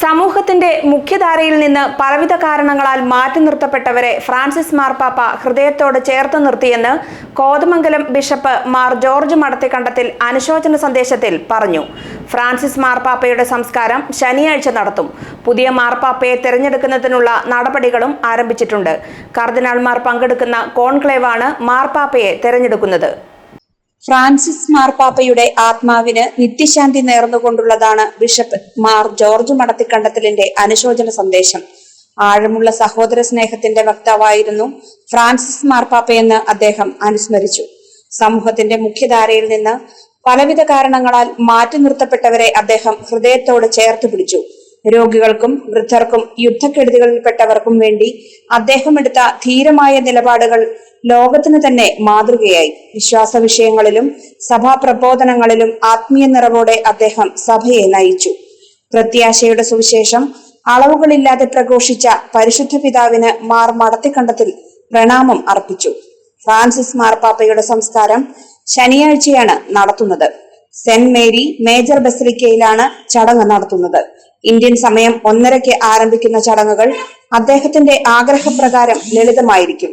സമൂഹത്തിന്റെ മുഖ്യധാരയിൽ നിന്ന് പലവിധ കാരണങ്ങളാൽ മാറ്റി നിർത്തപ്പെട്ടവരെ ഫ്രാൻസിസ് മാർപ്പാപ്പ ഹൃദയത്തോട് ചേർത്ത് നിർത്തിയെന്ന് കോതമംഗലം ബിഷപ്പ് മാർ ജോർജ് മടത്തിക്കണ്ടത്തിൽ അനുശോചന സന്ദേശത്തിൽ പറഞ്ഞു. ഫ്രാൻസിസ് മാർപ്പാപ്പയുടെ സംസ്കാരം ശനിയാഴ്ച നടത്തും. പുതിയ മാർപ്പാപ്പയെ തിരഞ്ഞെടുക്കുന്നതിനുള്ള നടപടികളും ആരംഭിച്ചിട്ടുണ്ട്. കർദിനാൾമാർ പങ്കെടുക്കുന്ന കോൺക്ലേവാണ് മാർപ്പാപ്പയെ തിരഞ്ഞെടുക്കുന്നത്. ഫ്രാൻസിസ് മാർപ്പാപ്പയുടെ ആത്മാവിന് നിത്യശാന്തി നേർന്നുകൊണ്ടുള്ളതാണ് ബിഷപ്പ് മാർ ജോർജ് മടത്തിക്കണ്ടത്തിലിന്റെ അനുശോചന സന്ദേശം. ആഴമുള്ള സഹോദര സ്നേഹത്തിന്റെ വക്താവായിരുന്നു ഫ്രാൻസിസ് മാർപ്പാപ്പയെന്ന് അദ്ദേഹം അനുസ്മരിച്ചു. സമൂഹത്തിന്റെ മുഖ്യധാരയിൽ നിന്ന് പലവിധ കാരണങ്ങളാൽ മാറ്റി നിർത്തപ്പെട്ടവരെ അദ്ദേഹം ഹൃദയത്തോട് ചേർത്ത് പിടിച്ചു. രോഗികൾക്കും വൃദ്ധർക്കും യുദ്ധക്കെടുതികളിൽപ്പെട്ടവർക്കും വേണ്ടി അദ്ദേഹം എടുത്ത ധീരമായ നിലപാടുകൾ ലോകത്തിന് തന്നെ മാതൃകയായി. വിശ്വാസ വിഷയങ്ങളിലും സഭാ പ്രബോധനങ്ങളിലും ആത്മീയ നിറവോടെ അദ്ദേഹം സഭയെ നയിച്ചു. പ്രത്യാശയുടെ സുവിശേഷം അളവുകളില്ലാതെ പ്രഘോഷിച്ച പരിശുദ്ധ പിതാവിന് മാർ മടത്തിക്കണ്ടത്തിൽ പ്രണാമം അർപ്പിച്ചു. ഫ്രാൻസിസ് മാർപ്പാപ്പയുടെ സംസ്കാരം ശനിയാഴ്ചയാണ് നടത്തുന്നത്. സെന്റ് മേരി മേജർ ബസലിക്കയിലാണ് ചടങ്ങ് നടത്തുന്നത്. ഇന്ത്യൻ സമയം ഒന്നരയ്ക്ക് ആരംഭിക്കുന്ന ചടങ്ങുകൾ അദ്ദേഹത്തിന്റെ ആഗ്രഹപ്രകാരം ലളിതമായിരിക്കും.